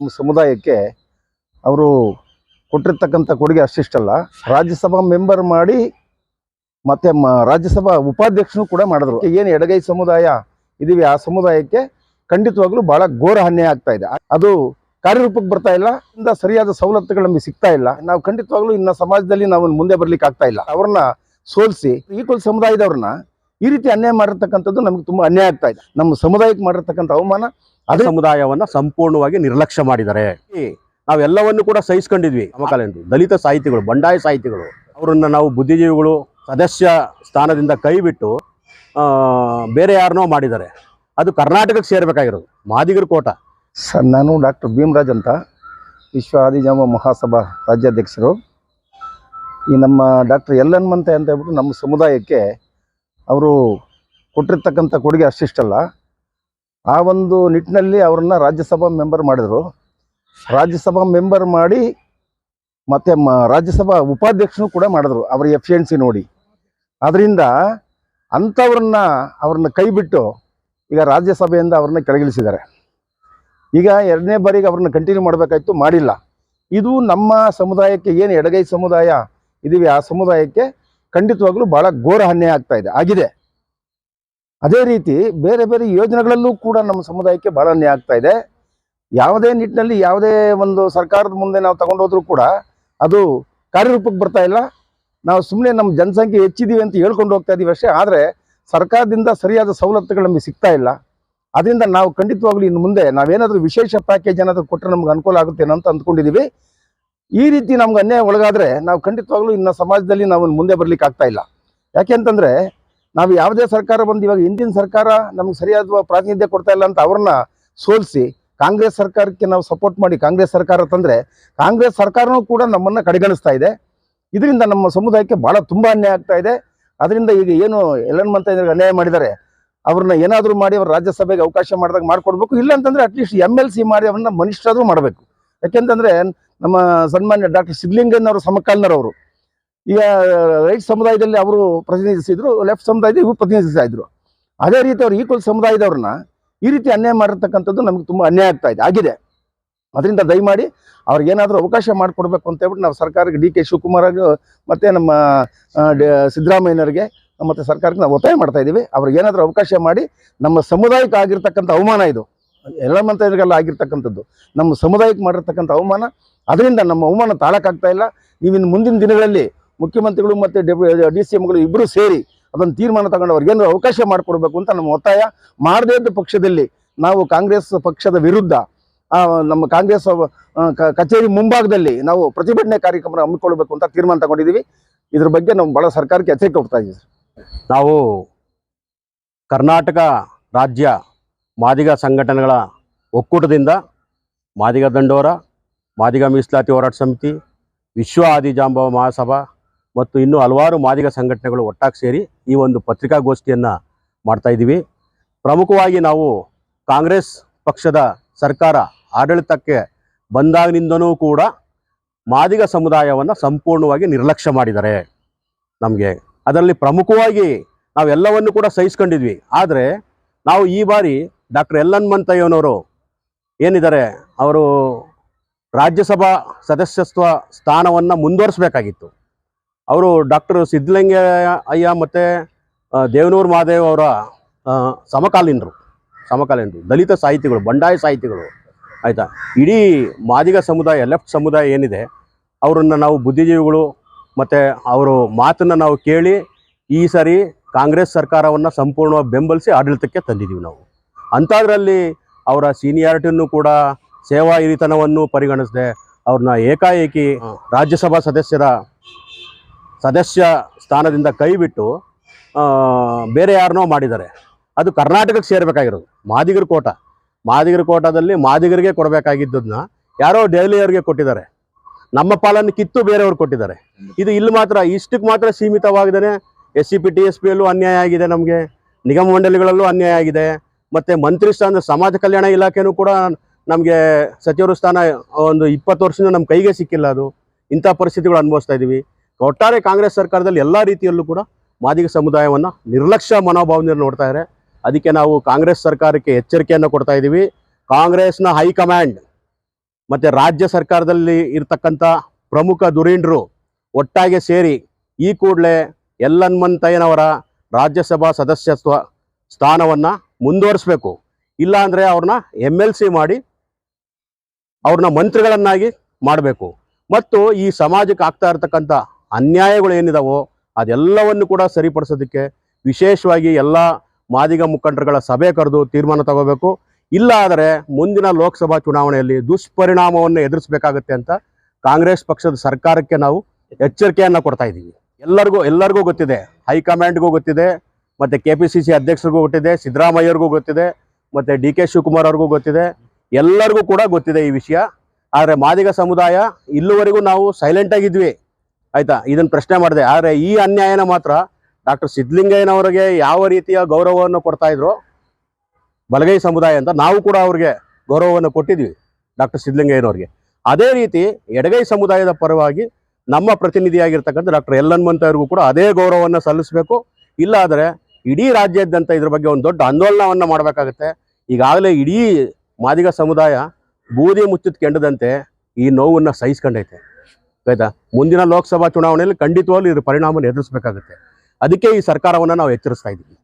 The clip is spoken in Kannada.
ನಮ್ಮ ಸಮುದಾಯಕ್ಕೆ ಅವರು ಕೊಟ್ಟಿರ್ತಕ್ಕಂಥ ಕೊಡುಗೆ ಅಷ್ಟಿಷ್ಟಲ್ಲ. ರಾಜ್ಯಸಭಾ ಮೆಂಬರ್ ಮಾಡಿ ಮತ್ತೆ ರಾಜ್ಯಸಭಾ ಉಪಾಧ್ಯಕ್ಷನು ಕೂಡ ಮಾಡಿದ್ರು. ಏನು ಎಡಗೈ ಸಮುದಾಯ ಇದೀವಿ, ಆ ಸಮುದಾಯಕ್ಕೆ ಖಂಡಿತವಾಗ್ಲೂ ಬಹಳ ಘೋರ ಅನ್ಯಾಯ ಆಗ್ತಾ ಇದೆ. ಅದು ಕಾರ್ಯರೂಪಕ್ಕೆ ಬರ್ತಾ ಇಲ್ಲ, ಇಂದ ಸರಿಯಾದ ಸವಲತ್ತುಗಳು ನಮಗೆ ಸಿಗ್ತಾ ಇಲ್ಲ. ನಾವು ಖಂಡಿತವಾಗ್ಲೂ ಇನ್ನ ಸಮಾಜದಲ್ಲಿ ನಾವು ಮುಂದೆ ಬರ್ಲಿಕ್ಕೆ ಆಗ್ತಾ ಇಲ್ಲ. ಅವ್ರನ್ನ ಸೋಲಿಸಿ, ಈಕ್ವಲ್ ಸಮುದಾಯದವ್ರನ್ನ ಈ ರೀತಿ ಅನ್ಯಾಯ ಮಾಡಿರ್ತಕ್ಕಂಥದ್ದು ನಮ್ಗೆ ತುಂಬಾ ಅನ್ಯಾಯ ಆಗ್ತಾ ಇದೆ. ನಮ್ಮ ಸಮುದಾಯಕ್ಕೆ ಮಾಡಿರ್ತಕ್ಕಂಥ ಅವಮಾನ ಅದೇ ಸಮುದಾಯವನ್ನ ಸಂಪೂರ್ಣವಾಗಿ ನಿರ್ಲಕ್ಷ್ಯ ಮಾಡಿದ್ದಾರೆ. ನಾವೆಲ್ಲವನ್ನು ಕೂಡ ಸಹಿಸ್ಕೊಂಡಿದ್ವಿ. ಸಮಕಾಲೀನ ದಲಿತ ಸಾಹಿತಿಗಳು ಬಂಡಾಯ ಸಾಹಿತಿಗಳು ಅವರನ್ನ ನಾವು ಬುದ್ಧಿಜೀವಿಗಳು ಸದಸ್ಯ ಸ್ಥಾನದಿಂದ ಕೈ ಬಿಟ್ಟು ಬೇರೆ ಯಾರನ್ನೋ ಮಾಡಿದ್ದಾರೆ. ಅದು ಕರ್ನಾಟಕಕ್ಕೆ ಸೇರ್ಬೇಕಾಗಿರೋದು. ಮಾದಿಗರ ಕೋಟ. ಸರ್ ನಾನು ಡಾಕ್ಟರ್ ಭೀಮರಾಜ್ ಅಂತ. ವಿಶ್ವ ಆದಿಜಾಮ ಮಹಾಸಭಾ ರಾಜ್ಯಾಧ್ಯಕ್ಷರು. ಈ ನಮ್ಮ ಡಾಕ್ಟರ್ ಎಲ್ ಹನುಮಂತೆ ಅಂತ ಹೇಳ್ಬಿಟ್ಟು ನಮ್ಮ ಸಮುದಾಯಕ್ಕೆ ಅವರು ಕೊಟ್ಟಿರ್ತಕ್ಕಂಥ ಕೊಡುಗೆ ಅಷ್ಟಿಷ್ಟಲ್ಲ. ಆ ಒಂದು ನಿಟ್ಟಿನಲ್ಲಿ ಅವ್ರನ್ನ ರಾಜ್ಯಸಭಾ ಮೆಂಬರ್ ಮಾಡಿದರು. ರಾಜ್ಯಸಭಾ ಮೆಂಬರ್ ಮಾಡಿ ಮತ್ತು ಮ, ರಾಜ್ಯಸಭಾ ಉಪಾಧ್ಯಕ್ಷನು ಕೂಡ ಮಾಡಿದ್ರು ಅವರ ಎಫಿಷಿಯನ್ಸಿ ನೋಡಿ. ಅದರಿಂದ ಅಂಥವ್ರನ್ನ ಅವ್ರನ್ನ ಕೈ ಬಿಟ್ಟು ಈಗ ರಾಜ್ಯಸಭೆಯಿಂದ ಅವ್ರನ್ನ ಕೆಳಗಿಳಿಸಿದ್ದಾರೆ. ಈಗ ಎರಡನೇ ಬಾರಿಗೆ ಅವ್ರನ್ನ ಕಂಟಿನ್ಯೂ ಮಾಡಬೇಕಾಯ್ತು, ಮಾಡಿಲ್ಲ. ಇದು ನಮ್ಮ ಸಮುದಾಯಕ್ಕೆ ಏನು ಎಡಗೈ ಸಮುದಾಯ ಇದೀವಿ ಆ ಸಮುದಾಯಕ್ಕೆ ಖಂಡಿತವಾಗ್ಲೂ ಬಹಳ ಘೋರ ಅನ್ಯಾಯ ಆಗ್ತಾ ಇದೆ, ಆಗಿದೆ. ಅದೇ ರೀತಿ ಬೇರೆ ಬೇರೆ ಯೋಜನೆಗಳಲ್ಲೂ ಕೂಡ ನಮ್ಮ ಸಮುದಾಯಕ್ಕೆ ಬಹಳ ಅನ್ಯಾಯ ಆಗ್ತಾ ಇದೆ. ಯಾವುದೇ ನಿಟ್ಟಿನಲ್ಲಿ ಯಾವುದೇ ಒಂದು ಸರ್ಕಾರದ ಮುಂದೆ ನಾವು ತಗೊಂಡೋದ್ರೂ ಕೂಡ ಅದು ಕಾರ್ಯರೂಪಕ್ಕೆ ಬರ್ತಾ ಇಲ್ಲ. ನಾವು ಸುಮ್ಮನೆ ನಮ್ಮ ಜನಸಂಖ್ಯೆ ಹೆಚ್ಚಿದೀವಿ ಅಂತ ಹೇಳ್ಕೊಂಡು ಹೋಗ್ತಾ ಇದೀವಿ ಅಷ್ಟೇ, ಆದರೆ ಸರ್ಕಾರದಿಂದ ಸರಿಯಾದ ಸವಲತ್ತುಗಳು ನಮಗೆ ಸಿಗ್ತಾ ಇಲ್ಲ. ಅದರಿಂದ ನಾವು ಖಂಡಿತವಾಗ್ಲೂ ಇನ್ನು ಮುಂದೆ ನಾವೇನಾದರೂ ವಿಶೇಷ ಪ್ಯಾಕೇಜ್ ಏನಾದರೂ ಕೊಟ್ಟರೆ ನಮ್ಗೆ ಅನುಕೂಲ ಆಗುತ್ತೇನೋ ಅಂತ ಅಂದ್ಕೊಂಡಿದ್ದೀವಿ ಈ ರೀತಿ ನಮ್ಗೆ ಅನ್ಯಾಯ ಒಳಗಾದ್ರೆ ನಾವು ಖಂಡಿತವಾಗ್ಲೂ ಇನ್ನು ಸಮಾಜದಲ್ಲಿ ನಾವು ಮುಂದೆ ಬರ್ಲಿಕ್ಕೆ ಆಗ್ತಾ ಇಲ್ಲ. ಯಾಕೆಂತಂದ್ರೆ ನಾವು ಯಾವುದೇ ಸರ್ಕಾರ ಬಂದು ಇವಾಗ ಹಿಂದಿನ ಸರ್ಕಾರ ನಮ್ಗೆ ಸರಿಯಾದ ಪ್ರಾತಿನಿಧ್ಯ ಕೊಡ್ತಾ ಇಲ್ಲ ಅಂತ ಅವ್ರನ್ನ ಸೋಲಿಸಿ ಕಾಂಗ್ರೆಸ್ ಸರ್ಕಾರಕ್ಕೆ ನಾವು ಸಪೋರ್ಟ್ ಮಾಡಿ ಕಾಂಗ್ರೆಸ್ ಸರ್ಕಾರ ತಂದ್ರೆ ಕಾಂಗ್ರೆಸ್ ಸರ್ಕಾರನೂ ಕೂಡ ನಮ್ಮನ್ನ ಕಡೆಗಣಿಸ್ತಾ ಇದೆ. ಇದರಿಂದ ನಮ್ಮ ಸಮುದಾಯಕ್ಕೆ ಬಹಳ ತುಂಬಾ ಅನ್ಯಾಯ ಆಗ್ತಾ ಇದೆ. ಅದರಿಂದ ಈಗ ಏನು ಎಲ್ಲನ್ ಮಂತ ಅನ್ಯಾಯ ಮಾಡಿದ್ದಾರೆ ಅವ್ರನ್ನ ಏನಾದರೂ ಮಾಡಿ ಅವ್ರ ರಾಜ್ಯಸಭೆಗೆ ಅವಕಾಶ ಮಾಡಿದಾಗ ಮಾಡ್ಕೊಡ್ಬೇಕು. ಇಲ್ಲ ಅಂತಂದ್ರೆ ಅಟ್ಲೀಸ್ಟ್ ಎಂ ಎಲ್ ಸಿ ಮಾಡಿ ಅವ್ರನ್ನ ಮನುಷ್ಯರಾದ್ರೂ ಮಾಡಬೇಕು. ಯಾಕೆಂತಂದ್ರೆ ನಮ್ಮ ಸನ್ಮಾನ್ಯ ಡಾಕ್ಟರ್ ಸಿದ್ಲಿಂಗಯ್ಯನವರು ಸಮಕಾಲೀನರವರು. ಈಗ ರೈಟ್ ಸಮುದಾಯದಲ್ಲಿ ಅವರು ಪ್ರತಿನಿಧಿಸಿದ್ರು, ಲೆಫ್ಟ್ ಸಮುದಾಯದಲ್ಲಿ ಇವರು ಪ್ರತಿನಿಧಿಸ್ತಾ ಇದ್ರು ಅದೇ ರೀತಿ ಅವ್ರು ಈಕ್ವಲ್ ಸಮುದಾಯದವ್ರನ್ನ ಈ ರೀತಿ ಅನ್ಯಾಯ ಮಾಡಿರ್ತಕ್ಕಂಥದ್ದು ನಮ್ಗೆ ತುಂಬ ಅನ್ಯಾಯ ಆಗ್ತಾ ಇದೆ, ಆಗಿದೆ. ಅದರಿಂದ ದಯಮಾಡಿ ಅವ್ರಿಗೆ ಏನಾದರೂ ಅವಕಾಶ ಮಾಡಿಕೊಡ್ಬೇಕು ಅಂತ ಹೇಳ್ಬಿಟ್ಟು ನಾವು ಸರ್ಕಾರಕ್ಕೆ ಡಿ ಕೆ ಶಿವಕುಮಾರ್ ಮತ್ತು ನಮ್ಮ ಸಿದ್ದರಾಮಯ್ಯನವರಿಗೆ ಮತ್ತು ಸರ್ಕಾರಕ್ಕೆ ನಾವು ಒತ್ತಾಯ ಮಾಡ್ತಾ ಇದ್ದೀವಿ. ಅವ್ರಿಗೆ ಏನಾದರೂ ಅವಕಾಶ ಮಾಡಿ ನಮ್ಮ ಸಮುದಾಯಕ್ಕೆ ಆಗಿರ್ತಕ್ಕಂಥ ಅವಮಾನ ಇದು. ಎಲ್ಲ ಮಂತ್ರಿಗಳಿಗೆಲ್ಲ ಆಗಿರ್ತಕ್ಕಂಥದ್ದು. ನಮ್ಮ ಸಮುದಾಯಕ್ಕೆ ಮಾಡಿರ್ತಕ್ಕಂಥ ಅವಮಾನ, ಅದರಿಂದ ನಮ್ಮ ಅವಮಾನ ತಾಳಕ್ಕಾಗ್ತಾ ಇಲ್ಲ. ನೀವಿನ್ನು ಮುಂದಿನ ದಿನಗಳಲ್ಲಿ ಮುಖ್ಯಮಂತ್ರಿಗಳು ಮತ್ತು ಡಿ ಸಿ ಎಂಗಳು ಇಬ್ಬರು ಸೇರಿ ಅದನ್ನು ತೀರ್ಮಾನ ತಗೊಂಡು ಅವ್ರಿಗೇನು ಅವಕಾಶ ಮಾಡಿಕೊಡ್ಬೇಕು ಅಂತ ನಮ್ಮ ಒತ್ತಾಯ. ಮಾಡದೇ ಇದ್ದ ಪಕ್ಷದಲ್ಲಿ ನಾವು ಕಾಂಗ್ರೆಸ್ ಪಕ್ಷದ ವಿರುದ್ಧ ನಮ್ಮ ಕಾಂಗ್ರೆಸ್ ಕಚೇರಿ ಮುಂಭಾಗದಲ್ಲಿ ನಾವು ಪ್ರತಿಭಟನೆ ಕಾರ್ಯಕ್ರಮ ಹಮ್ಮಿಕೊಳ್ಬೇಕು ಅಂತ ತೀರ್ಮಾನ ತಗೊಂಡಿದ್ದೀವಿ. ಇದ್ರ ಬಗ್ಗೆ ನಾವು ಭಾಳ ಸರ್ಕಾರಕ್ಕೆ ಎಚ್ಚರಿಕೆ ಕೊಡ್ತಾ ಇದ್ದೀವಿ ನಾವು ಕರ್ನಾಟಕ ರಾಜ್ಯ ಮಾದಿಗ ಸಂಘಟನೆಗಳ ಒಕ್ಕೂಟದಿಂದ ಮಾದಿಗ ದಂಡೋರ, ಮಾದಿಗ ಮೀಸಲಾತಿ ಹೋರಾಟ ಸಮಿತಿ, ವಿಶ್ವ ಆದಿಜಾಂಬವ ಮಹಾಸಭಾ ಮತ್ತು ಇನ್ನೂ ಹಲವಾರು ಮಾದಿಗ ಸಂಘಟನೆಗಳು ಒಟ್ಟಾಗಿ ಸೇರಿ ಈ ಒಂದು ಪತ್ರಿಕಾಗೋಷ್ಠಿಯನ್ನು ಮಾಡ್ತಾ ಇದ್ದೀವಿ. ಪ್ರಮುಖವಾಗಿ ನಾವು ಕಾಂಗ್ರೆಸ್ ಪಕ್ಷದ ಸರ್ಕಾರ ಆಡಳಿತಕ್ಕೆ ಬಂದಾಗಿನಿಂದನೂ ಕೂಡ ಮಾದಿಗ ಸಮುದಾಯವನ್ನು ಸಂಪೂರ್ಣವಾಗಿ ನಿರ್ಲಕ್ಷ್ಯ ಮಾಡಿದ್ದಾರೆ ನಮಗೆ. ಅದರಲ್ಲಿ ಪ್ರಮುಖವಾಗಿ ನಾವೆಲ್ಲವನ್ನು ಕೂಡ ಸಹಿಸ್ಕೊಂಡಿದ್ವಿ. ಆದರೆ ನಾವು ಈ ಬಾರಿ ಡಾಕ್ಟರ್ ಎಲ್ ಹನುಮಂತಯ್ಯನವರು ಏನಿದ್ದಾರೆ, ಅವರು ರಾಜ್ಯಸಭಾ ಸದಸ್ಯತ್ವ ಸ್ಥಾನವನ್ನು ಮುಂದುವರಿಸಬೇಕಾಗಿತ್ತು. ಅವರು ಡಾಕ್ಟರ್ ಸಿದ್ದಲಿಂಗ ಅಯ್ಯ ಮತ್ತು ದೇವನೂರು ಮಹಾದೇವ್ ಅವರ ಸಮಕಾಲೀನರು. ಸಮಕಾಲೀನರು. ದಲಿತ ಸಾಹಿತಿಗಳು, ಬಂಡಾಯ ಸಾಹಿತಿಗಳು. ಆಯಿತಾ? ಇಡೀ ಮಾದಿಗ ಸಮುದಾಯ, ಲೆಫ್ಟ್ ಸಮುದಾಯ ಏನಿದೆ, ಅವರನ್ನು ನಾವು ಬುದ್ಧಿಜೀವಿಗಳು ಮತ್ತು ಅವರು ಮಾತನ್ನು ನಾವು ಕೇಳಿ ಈ ಸಾರಿ ಕಾಂಗ್ರೆಸ್ ಸರ್ಕಾರವನ್ನು ಸಂಪೂರ್ಣವಾಗಿ ಬೆಂಬಲಿಸಿ ಆಡಳಿತಕ್ಕೆ ತಂದಿದ್ದೀವಿ ನಾವು. ಅಂಥದ್ರಲ್ಲಿ ಅವರ ಸೀನಿಯಾರಿಟಿಯನ್ನು ಕೂಡ ಸೇವಾ ಹಿರಿತನವನ್ನು ಪರಿಗಣಿಸದೆ ಅವ್ರನ್ನ ಏಕಾಏಕಿ ರಾಜ್ಯಸಭಾ ಸದಸ್ಯರ ಸದಸ್ಯ ಸ್ಥಾನದಿಂದ ಕೈ ಬಿಟ್ಟು ಬೇರೆ ಯಾರನ್ನೋ ಮಾಡಿದ್ದಾರೆ. ಅದು ಕರ್ನಾಟಕಕ್ಕೆ ಸೇರಬೇಕಾಗಿರೋದು. ಮಾದಿಗರ ಕೋಟ. ಮಾದಿಗರ ಕೋಟದಲ್ಲಿ ಮಾದಿಗರಿಗೆ ಕೊಡಬೇಕಾಗಿದ್ದದನ್ನ ಯಾರೋ ದೆಹಲಿಯವ್ರಿಗೆ ಕೊಟ್ಟಿದ್ದಾರೆ. ನಮ್ಮ ಪಾಲನ್ನು ಕಿತ್ತು ಬೇರೆಯವ್ರು ಕೊಟ್ಟಿದ್ದಾರೆ. ಇದು ಇಲ್ಲಿ ಮಾತ್ರ ಇಷ್ಟಕ್ಕೆ ಮಾತ್ರ ಸೀಮಿತವಾಗದೇ S C P T S ಪಿಯಲ್ಲೂ ಅನ್ಯಾಯ ಆಗಿದೆ ನಮಗೆ. ನಿಗಮ ಮಂಡಳಿಗಳಲ್ಲೂ ಅನ್ಯಾಯ ಆಗಿದೆ. ಮತ್ತು ಮಂತ್ರಿ ಸ್ಥಾನ, ಸಮಾಜ ಕಲ್ಯಾಣ ಇಲಾಖೆನೂ ಕೂಡ ನಮಗೆ ಸಚಿವರು ಸ್ಥಾನ ಒಂದು ಇಪ್ಪತ್ತು ವರ್ಷದಿಂದ ನಮ್ಮ ಕೈಗೆ ಸಿಕ್ಕಿಲ್ಲ ಅದು. ಇಂಥ ಪರಿಸ್ಥಿತಿಗಳು ಅನುಭವಿಸ್ತಾ ಇದ್ದೀವಿ ಒಟ್ಟಾರೆ ಕಾಂಗ್ರೆಸ್ ಸರ್ಕಾರದಲ್ಲಿ ಎಲ್ಲ ರೀತಿಯಲ್ಲೂ ಕೂಡ ಮಾದಿಗ ಸಮುದಾಯವನ್ನು ನಿರ್ಲಕ್ಷ್ಯ ಮನೋಭಾವನೆಯನ್ನು ನೋಡ್ತಾ ಇದ್ದಾರೆ ಅದಕ್ಕೆ ನಾವು ಕಾಂಗ್ರೆಸ್ ಸರ್ಕಾರಕ್ಕೆ ಎಚ್ಚರಿಕೆಯನ್ನು ಕೊಡ್ತಾ ಇದ್ದೀವಿ ಕಾಂಗ್ರೆಸ್ನ ಹೈಕಮಾಂಡ್ ಮತ್ತು ರಾಜ್ಯ ಸರ್ಕಾರದಲ್ಲಿ ಇರ್ತಕ್ಕಂಥ ಪ್ರಮುಖ ಧುರೀಣರು ಒಟ್ಟಾಗಿ ಸೇರಿ ಈ ಕೂಡಲೇ ಎಲ್ ಹನುಮಂತಯ್ಯನವರ ರಾಜ್ಯಸಭಾ ಸದಸ್ಯತ್ವ ಸ್ಥಾನವನ್ನು ಮುಂದುವರಿಸಬೇಕು. ಇಲ್ಲ ಅಂದರೆ ಅವ್ರನ್ನ ಎಂ ಎಲ್ ಸಿ ಮಾಡಿ ಅವ್ರನ್ನ ಮಂತ್ರಿಗಳನ್ನಾಗಿ ಮಾಡಬೇಕು. ಮತ್ತು ಈ ಸಮಾಜಕ್ಕೆ ಆಗ್ತಾ ಇರತಕ್ಕಂಥ ಅನ್ಯಾಯಗಳು ಏನಿದಾವೋ ಅದೆಲ್ಲವನ್ನು ಕೂಡ ಸರಿಪಡಿಸೋದಕ್ಕೆ ವಿಶೇಷವಾಗಿ ಎಲ್ಲ ಮಾದಿಗ ಮುಖಂಡರುಗಳ ಸಭೆ ಕರೆದು ತೀರ್ಮಾನ ತಗೋಬೇಕು. ಇಲ್ಲ ಮುಂದಿನ ಲೋಕಸಭಾ ಚುನಾವಣೆಯಲ್ಲಿ ದುಷ್ಪರಿಣಾಮವನ್ನು ಎದುರಿಸಬೇಕಾಗತ್ತೆ ಅಂತ ಕಾಂಗ್ರೆಸ್ ಪಕ್ಷದ ಸರ್ಕಾರಕ್ಕೆ ನಾವು ಎಚ್ಚರಿಕೆಯನ್ನು ಕೊಡ್ತಾ ಇದ್ದೀವಿ. ಎಲ್ಲರಿಗೂ ಎಲ್ಲರಿಗೂ ಗೊತ್ತಿದೆ. ಹೈಕಮಾಂಡ್ಗೂ ಗೊತ್ತಿದೆ. ಮತ್ತು ಕೆ ಪಿ ಸಿ ಸಿ ಅಧ್ಯಕ್ಷರಿಗೂ ಗೊತ್ತಿದೆ ಸಿದ್ದರಾಮಯ್ಯರಿಗೂ ಗೊತ್ತಿದೆ, ಮತ್ತು ಡಿ ಕೆ ಶಿವಕುಮಾರ್ ಅವ್ರಿಗೂ ಗೊತ್ತಿದೆ. ಎಲ್ಲರಿಗೂ ಕೂಡ ಗೊತ್ತಿದೆ ಈ ವಿಷಯ. ಆದರೆ ಮಾದಿಗ ಸಮುದಾಯ ಇಲ್ಲಿವರೆಗೂ ನಾವು ಸೈಲೆಂಟ್ ಆಗಿದ್ವಿ. ಆಯ್ತಾ? ಇದನ್ನು ಪ್ರಶ್ನೆ ಮಾಡಿದೆ. ಆದರೆ ಈ ಅನ್ಯಾಯನ ಮಾತ್ರ ಡಾಕ್ಟರ್ ಸಿದ್ಧಲಿಂಗಯ್ಯನವರಿಗೆ ಯಾವ ರೀತಿಯ ಗೌರವವನ್ನು ಕೊಡ್ತಾ ಇದ್ರು, ಬಲಗೈ ಸಮುದಾಯ ಅಂತ ನಾವು ಕೂಡ ಅವ್ರಿಗೆ ಗೌರವವನ್ನು ಕೊಟ್ಟಿದ್ವಿ ಡಾಕ್ಟರ್ ಸಿದ್ಧಲಿಂಗಯ್ಯನವ್ರಿಗೆ. ಅದೇ ರೀತಿ ಎಡಗೈ ಸಮುದಾಯದ ಪರವಾಗಿ ನಮ್ಮ ಪ್ರತಿನಿಧಿಯಾಗಿರ್ತಕ್ಕಂಥ ಡಾಕ್ಟರ್ ಎಲ್ ಹನುಮಂತವ್ರಿಗೂ ಕೂಡ ಅದೇ ಗೌರವವನ್ನು ಸಲ್ಲಿಸಬೇಕು. ಇಲ್ಲ ಆದರೆ ಇಡೀ ರಾಜ್ಯಾದ್ಯಂತ ಇದ್ರ ಬಗ್ಗೆ ಒಂದು ದೊಡ್ಡ ಆಂದೋಲನವನ್ನು ಮಾಡಬೇಕಾಗುತ್ತೆ. ಈಗಾಗಲೇ ಇಡೀ ಮಾದಿಗ ಸಮುದಾಯ ಬೂದಿ ಮುಚ್ಚಿದ ಕೆಂಡದಂತೆ ಈ ನೋವನ್ನು ಸಹಿಸ್ಕೊಂಡೈತೆ. ಆಯ್ತಾ? ಮುಂದಿನ ಲೋಕಸಭಾ ಚುನಾವಣೆಯಲ್ಲಿ ಖಂಡಿತವಾಗ್ಲೂ ಇದ್ರ ಪರಿಣಾಮವನ್ನು ಎದುರಿಸಬೇಕಾಗುತ್ತೆ. ಅದಕ್ಕೆ ಈ ಸರ್ಕಾರವನ್ನು ನಾವು ಎಚ್ಚರಿಸ್ತಾ ಇದ್ದೀವಿ.